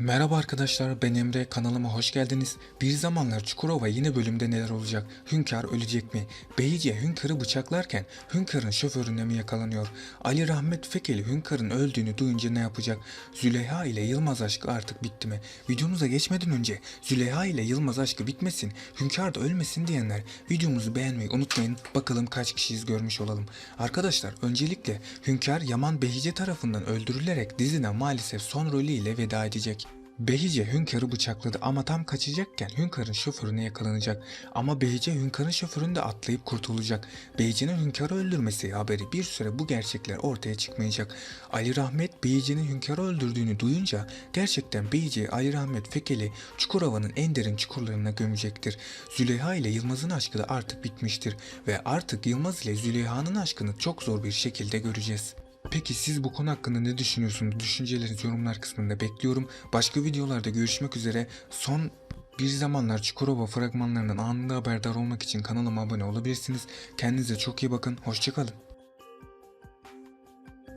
Merhaba arkadaşlar ben Emre kanalıma hoş geldiniz. Bir zamanlar Çukurova yeni bölümde neler olacak? Hünkar ölecek mi? Beyce Hünkar'ı bıçaklarken Hünkar'ın şoförüne mi yakalanıyor? Ali Rahmet Fekeli Hünkar'ın öldüğünü duyunca ne yapacak? Züleyha ile Yılmaz aşkı artık bitti mi? Videomuza geçmeden önce Züleyha ile Yılmaz aşkı bitmesin, Hünkar da ölmesin diyenler videomuzu beğenmeyi unutmayın. Bakalım kaç kişiyiz görmüş olalım. Arkadaşlar öncelikle Hünkar Yaman Behice tarafından öldürülerek dizine maalesef son rolüyle veda edecek. Behice Hünkar'ı bıçakladı ama tam kaçacakken Hünkar'ın şoförüne yakalanacak. Ama Behice Hünkar'ın şoförünü de atlayıp kurtulacak. Behice'nin Hünkar'ı öldürmesi haberi bir süre bu gerçekler ortaya çıkmayacak. Ali Rahmet Behice'nin Hünkar'ı öldürdüğünü duyunca gerçekten Behice'yi Ali Rahmet Fekeli Çukurova'nın en derin çukurlarına gömecektir. Züleyha ile Yılmaz'ın aşkı da artık bitmiştir ve artık Yılmaz ile Züleyha'nın aşkını çok zor bir şekilde göreceğiz. Peki siz bu konu hakkında ne düşünüyorsunuz? Düşüncelerinizi yorumlar kısmında bekliyorum. Başka videolarda görüşmek üzere. Son bir zamanlar Çukurova fragmanlarından anında haberdar olmak için kanalıma abone olabilirsiniz. Kendinize çok iyi bakın. Hoşçakalın.